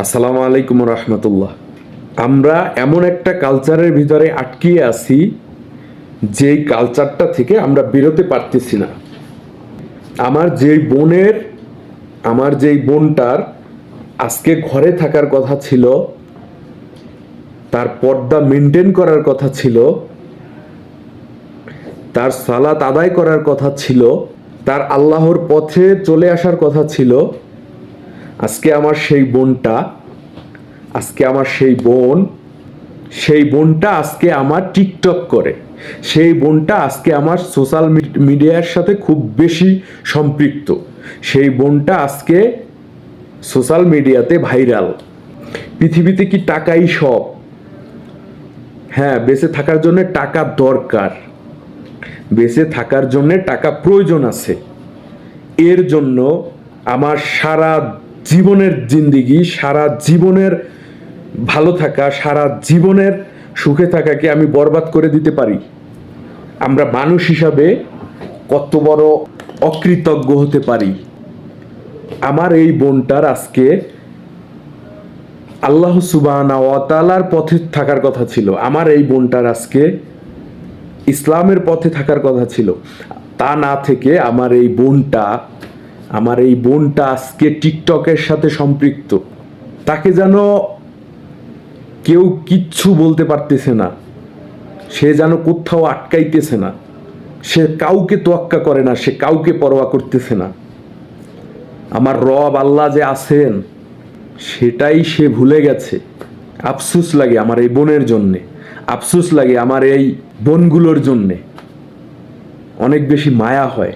আসসালামু আলাইকুম রহমতুল্লাহ। আমরা এমন একটা কালচারের ভিতরে আটকিয়ে আছি, যেই কালচারটা থেকে আমরা বেরোতে পারতেছি না। আমার যেই বোনের, আমার যেই বোনটার আজকে ঘরে থাকার কথা ছিল, তার পর্দা মেনটেন করার কথা ছিল, তার সালাত আদায় করার কথা ছিল, তার আল্লাহর পথে চলে আসার কথা ছিল আজকে আমার সেই বোনটা, আজকে আমার সেই বোন, সেই বোনটা আজকে আমার টিকটক করে। সেই বোনটা আজকে আমার সোশ্যাল মিডিয়ার সাথে খুব বেশি সম্পৃক্ত। সেই বোনটা আজকে সোশ্যাল মিডিয়াতে ভাইরাল। পৃথিবীতে কি টাকাই সব? হ্যাঁ বেঁচে থাকার জন্য টাকা দরকার। বেঁচে থাকার জন্য টাকা প্রয়োজন আছে। এর জন্য আমার সারা জীবনের জিন্দিগি, সারা জীবনের ভালো থাকা, সারা জীবনের সুখে থাকাকে আমি বরবাদ করে দিতে পারি। আমরা মানুষ হিসাবে কত বড় অকৃতজ্ঞ হতে পারি। আমার এই বোনটার আজকে আল্লাহ ওয়াতালার পথে থাকার কথা ছিল। আমার এই বোনটার আজকে ইসলামের পথে থাকার কথা ছিল। তা না থেকে আমার এই বোনটা আমার এই বোনটা আজকে টিকটকের সাথে সম্পৃক্ত। তাকে যেন কেউ কিচ্ছু বলতে পারতেছে না। সে যেন কোথাও আটকাইতেছে না। সে কাউকে তোয়াক্কা করে না, সে কাউকে পরোয়া করতেছে না। আমার রব আল্লাহ যে আছেন, সেটাই সে ভুলে গেছে। আফসুস লাগে আমার এই বোনের জন্যে। আফসুস লাগে আমার এই বোনগুলোর জন্যে। অনেক বেশি মায়া হয়।